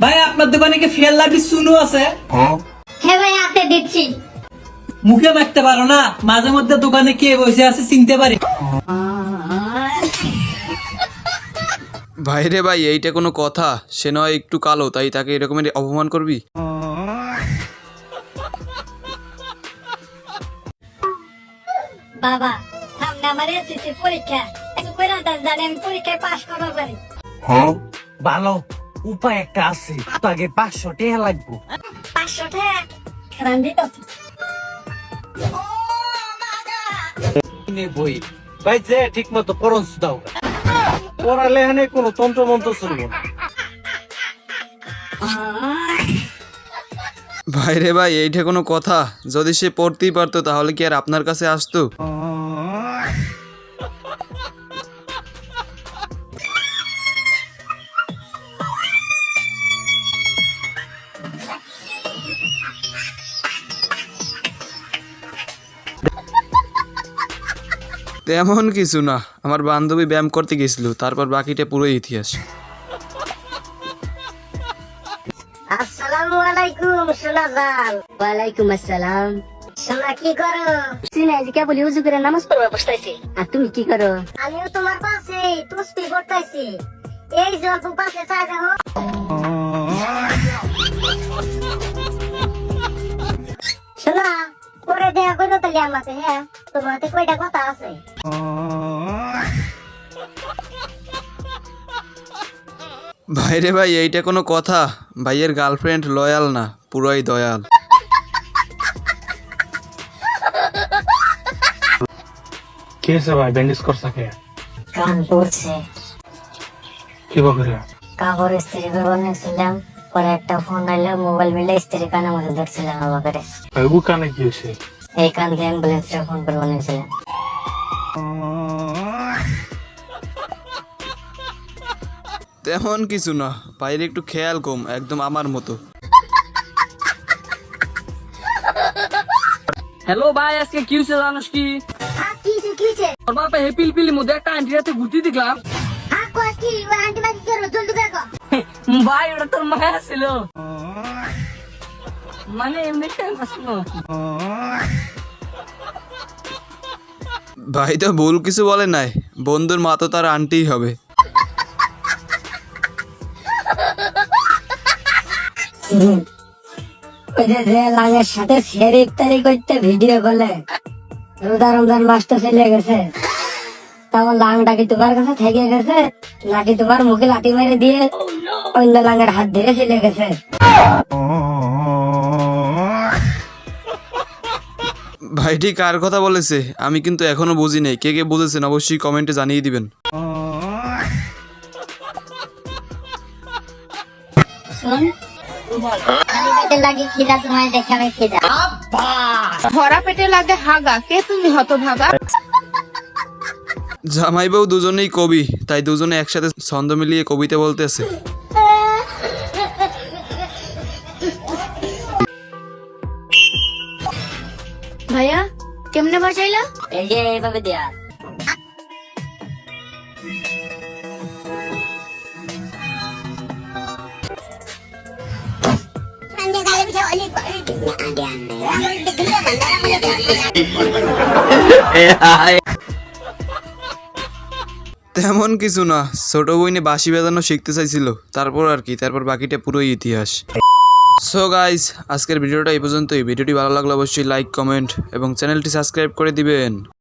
ভাই আপনার দোকানে কি ফেল লাভি সুনু আছে? হ্যাঁ। ভাই আছে দিচ্ছি। মুখে মারতে পারো না মাঝে মধ্যে দোকানে কে বসে আছে চিনতে পারি। ভাই রে ভাই এইটা কোনো কথা। সে নয় একটু কালো তাই তাকে এরকমের অপমান করবি? বাবা সামনে আমার এসএসসি পরীক্ষা। কিছু করে জানি আমি পরীক্ষায় পাশ করতে পারি ভালো। উপায় একটা আছে তো আগে পাঁচশো টাকা লাগবো। পাঁচশো টাকা? বই। ভাই যে ঠিক মতো পরশ দাও পড়ালে এখানে কোনো তন্ত্র মন্ত্র চলবো না। ভাই রে ভাই এইটা কোনো কথা। যদি সে পড়তেই পারতো তাহলে কি আর আপনার কাছে আসতো? তেমন কিছু না। আমার বান্ধবী ব্যায়াম করতে গেছিল তারপর বাকিটা পুরো ইতিহাস। আসসালামু আলাইকুম সোনাজান ওয়ালাইকুম আসসালাম। সোনা কি করো? সিনে আজকে বলি উজু করে নামাজ পড়বে বসতেছি আর তুমি কি করো? আমিও তোমার পাশে এই জল পাশে দেখো। তাহলে আমাকে হ্যাঁ তোমার হাতে কয়টা কথা আছে। ভাই রে ভাই এইটা কোনো কথা। ভাইয়ের গার্লফ্রেন্ড লয়াল না পুরাই দয়াল। কে আছে ভাই ব্যান্ডেজ করছে কে? কান পড়ছে। কি বকরে কাপড় ইস্ত্রি করে নিয়েছিলাম পরে একটা ফোন আইলো মোবাইল মিলে ইস্ত্রি কানের মধ্যে দেখছিলাম আমাকে ভাই ও কানে কি হয়েছে? এই কান দিয়ে অ্যাম্বুলেন্সটা ফোন করে বানিয়েছিলাম তেমন কিছু না বাইরে একটু খেয়াল কম একদম আমার মতো। হ্যালো ভাই আজকে কি হয়েছে জানোস কি? হ্যাঁ তোর বাপা হে পিলপিলির মধ্যে একটা আন্টি রাতে ঘুরতে দেখলাম। হ্যাঁ কয় কি আন্টি মাকে করো জলদি করো ভাই ওটা তোর মায়া ছিল। মানে ভাই তো ভুল কিছু বলে নাই বন্ধুর মা তো তার আন্টিই হবে ওই যে যে লাঙের সাথে সের ইফতারি করতে ভিডিও বলে রোজা রমজান মাসটা চলে গেছে তখন লাংটা কি তোমার কাছে থেকে গেছে নাকি তোমার মুখে লাঠি মেরে দিয়ে অন্য লাঙের হাত ধরে চলে গেছে ভাইটি কার কথা বলেছে? আমি কিন্তু এখনও বুঝি নাই। কে কে বুঝেছেন অবশ্যই কমেন্টে জানিয়ে দিবেন। শুন আমি পেটে লাগে খিদা তোমায় দেখে আমি খিদা। ভরা পেটে লাগে হাগা কে তুমি হতভাগা? জামাই দুজনেই কবি তাই দুজনে একসাথে ছন্দ মিলিয়ে কবিতা বলতেছে ভাইয়া কেমনে বাঁচাইলা এই যে এইভাবে দেয়া। তেমন কিছু না ছোট বইনে বাঁশি বাজানো শিখতে চাইছিল তারপর আর কি তারপর বাকিটা পুরোই ইতিহাস। সো গাইস আজকের ভিডিওটা এই পর্যন্তই। ভিডিওটি ভালো লাগলে অবশ্যই লাইক কমেন্ট এবং চ্যানেলটি সাবস্ক্রাইব করে দিবেন।